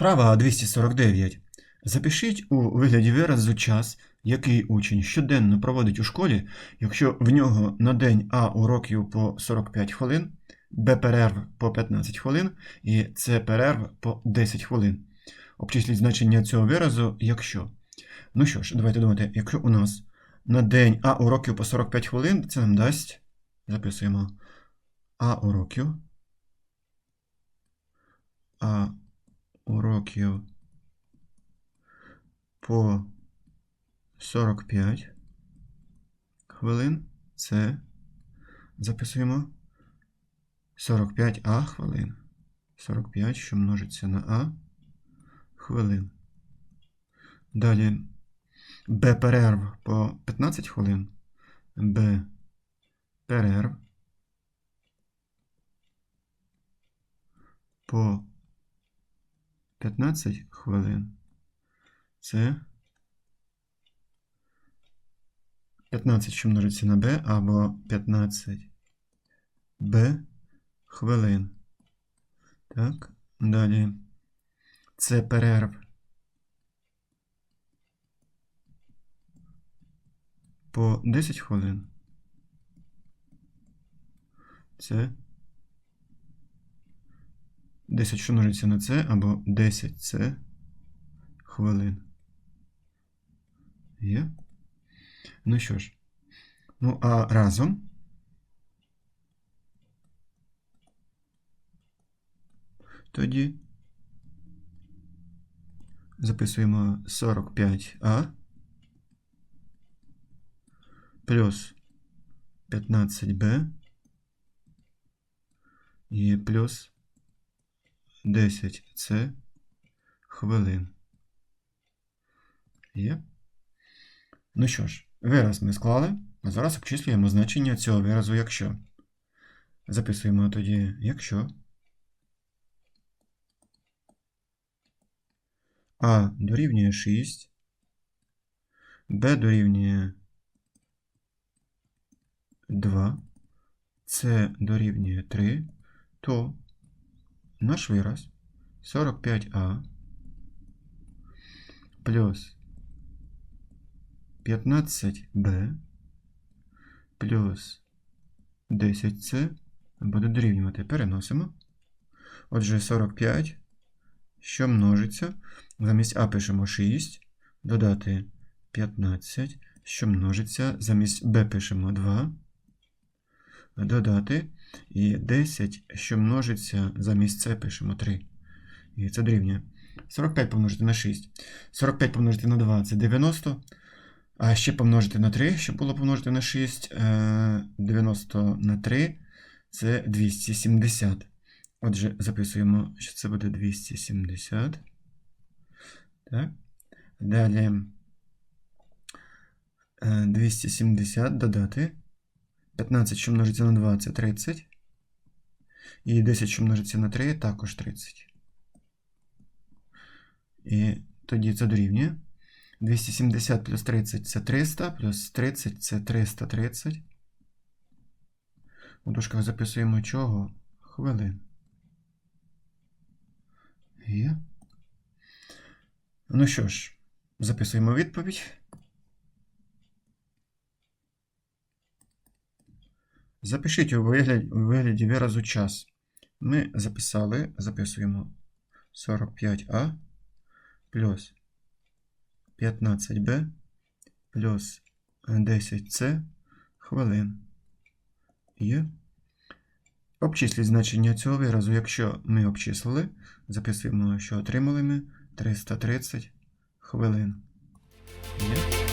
Вправа 249. Запишіть у вигляді виразу час, який учень щоденно проводить у школі, якщо в нього на день А уроків по 45 хвилин, Б перерв по 15 хвилин і С перерв по 10 хвилин. Обчисліть значення цього виразу, якщо. Ну що ж, давайте думати, якщо у нас на день А уроків по 45 хвилин, це нам дасть. Записуємо А уроків. А уроків по 45 хвилин. Це записуємо 45А хвилин. 45, що множиться на А хвилин. Далі Б перерв по 15 хвилин. Б перерв по 15 хвилин. Це 15, що множиться на b, або 15 b хвилин. Так, далі. Це перерв по 10 хвилин. Це 10, що множиться на це, або 10 це хвилин. Є? Ну що ж. Ну, а разом. Тоді записуємо 45А плюс 15Б і плюс 10С хвилин. Є? Ну що ж, вираз ми склали. А зараз обчислюємо значення цього виразу, якщо. Записуємо тоді, якщо. А дорівнює 6. Б дорівнює 2. С дорівнює 3. То наш вираз 45А плюс 15b плюс 10c буде дорівнювати. Переносимо. Отже, 45, що множиться. Замість А пишемо 6, додати 15, що множиться. Замість Б пишемо 2, додати. І 10, що множиться, замість С пишемо 3. І це дорівнює. 45 помножити на 6. 45 помножити на 2 це 90. А ще помножити на 3, щоб було помножити на 6. 90 на 3 це 270. Отже, записуємо, що це буде 270. Так. Далі 270 додати. 15, що множиться на 2, це 30. І 10, що множиться на 3, також 30. І тоді це дорівнює. 270 плюс 30 це 300, плюс 30 це 330. У дужках записуємо чого? Хвилин. Є. Ну що ж, записуємо відповідь. Запишіть у вигляді, вигляді виразу час. Ми записали, записуємо 45А плюс 15b плюс 10c хвилин. Є. Обчисліть значення цього виразу. Якщо ми обчислили, записуємо, що отримали ми 330 хвилин. Є.